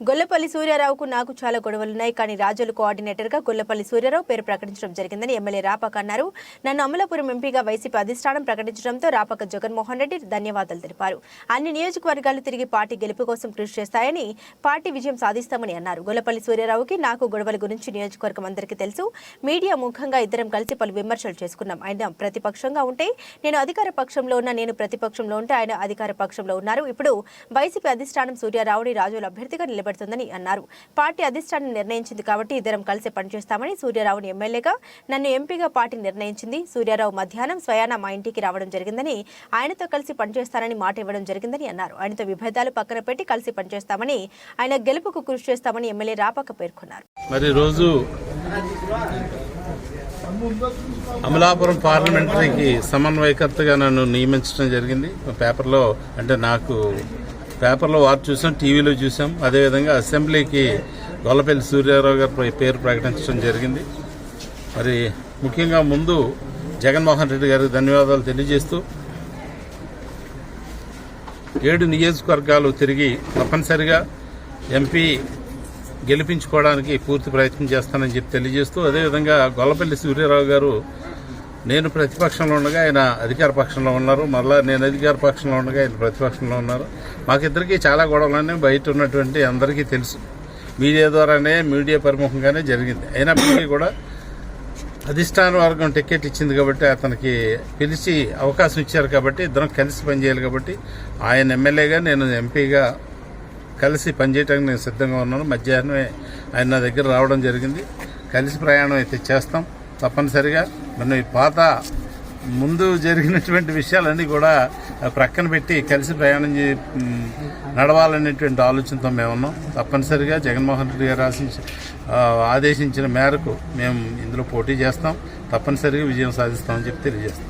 గొల్లపల్లి సూర్యారావుకు నాకు చాలా గొడవలున్నాయి కానీ రాజులు కోఆర్డినేటర్గా గొల్లపల్లి సూర్యారావు పేరు ప్రకటించడం జరిగిందని ఎమ్మెల్యే రాపాక అన్నారు. నన్ను అమలాపురం ఎంపీగా వైసీపీ అధిష్టానం ప్రకటించడంతో రాపాక జగన్మోహన్ రెడ్డి ధన్యవాదాలు తెలిపారు. అన్ని నియోజకవర్గాలు తిరిగి పార్టీ గెలుపు కోసం కృషి చేస్తాయని పార్టీ విజయం సాధిస్తామని అన్నారు. గొల్లపల్లి సూర్యారావుకి నాకు గొడవల గురించి నియోజకవర్గం అందరికీ తెలుసు. మీడియా ముఖంగా ఇద్దరం కలిసి పలు విమర్శలు చేసుకున్నాం. ఆయన ప్రతిపక్షంగా ఉంటే నేను అధికార పక్షంలో ఉన్న నేను ప్రతిపక్షంలో ఉంటే ఆయన అధికార పక్షంలో ఉన్నారు. ఇప్పుడు వైసీపీ అధిష్టానం సూర్యారావుని రాజుల అభ్యర్థిగా నిలబెడుతుందని అన్నారు. పార్టీ అధిష్టానం నిర్ణయించింది కాబట్టి ఇద్దరం కలిసి పనిచేస్తామని సూర్యారావుని ఎమ్మెల్యేగా నన్ను ఎంపీగా పార్టీ నిర్ణయించింది. సూర్యారావు మధ్యాహ్నం స్వయాన మా ఇంటికి రావడం జరిగిందని ఆయనతో కలిసి పనిచేస్తానని మాట ఇవ్వడం జరిగిందని అన్నారు. ఆయనతో విభేదాలు పక్కన పెట్టి కలిసి పనిచేస్తామని ఆయన గెలుపుకు కృషి చేస్తామని ఎమ్మెల్యే రాపాక పేర్కొన్నారు. మరి రోజు అమలాపురం పార్లమెంటరీకి సమన్వయకర్తగా నన్ను నియమించడం జరిగింది. పేపర్లో అంటే నాకు పేపర్లో వార్త చూసాం టీవీలో చూసాం. అదేవిధంగా అసెంబ్లీకి గొల్లపల్లి సూర్యారావు గారి పేరు ప్రకటించడం జరిగింది. మరి ముఖ్యంగా ముందు జగన్మోహన్ రెడ్డి గారికి ధన్యవాదాలు తెలియజేస్తూ ఏడు నియోజకవర్గాలు తిరిగి తప్పనిసరిగా ఎంపీ గెలిపించుకోవడానికి పూర్తి ప్రయత్నం చేస్తానని చెప్పి తెలియజేస్తూ అదేవిధంగా గొల్లపల్లి సూర్యారావు గారు నేను ప్రతిపక్షంలో ఉండగా ఆయన అధికార పక్షంలో ఉన్నారు. మరలా నేను అధికార పక్షంలో ఉండగా ఆయన ప్రతిపక్షంలో ఉన్నారు. మాకిద్దరికీ చాలా గొడవలన్నీ బయట ఉన్నటువంటి అందరికీ తెలుసు. మీడియా ద్వారానే మీడియా ప్రముఖంగానే జరిగింది. అయినప్పటికీ కూడా అధిష్టాన వర్గం టికెట్ ఇచ్చింది కాబట్టి అతనికి పిలిచి అవకాశం ఇచ్చారు కాబట్టి ఇద్దరం కలిసి పనిచేయాలి కాబట్టి ఆయన ఎమ్మెల్యేగా నేను ఎంపీగా కలిసి పనిచేయడానికి నేను సిద్ధంగా ఉన్నాను. మధ్యాహ్నమే ఆయన నా దగ్గర రావడం జరిగింది. కలిసి ప్రయాణం అయితే చేస్తాం. తప్పనిసరిగా. మనం ఈ పాత ముందు జరిగినటువంటి విషయాలన్నీ కూడా ప్రక్కన పెట్టి కలిసి ప్రయాణం చే నడవాలనేటువంటి ఆలోచనతో మేము ఉన్నాం తప్పనిసరిగా జగన్మోహన్ రెడ్డి గారు ఆశించి ఆదేశించిన మేరకు మేము ఇందులో పోటీ చేస్తాం. తప్పనిసరిగా విజయం సాధిస్తామని చెప్పి తెలియజేస్తాం.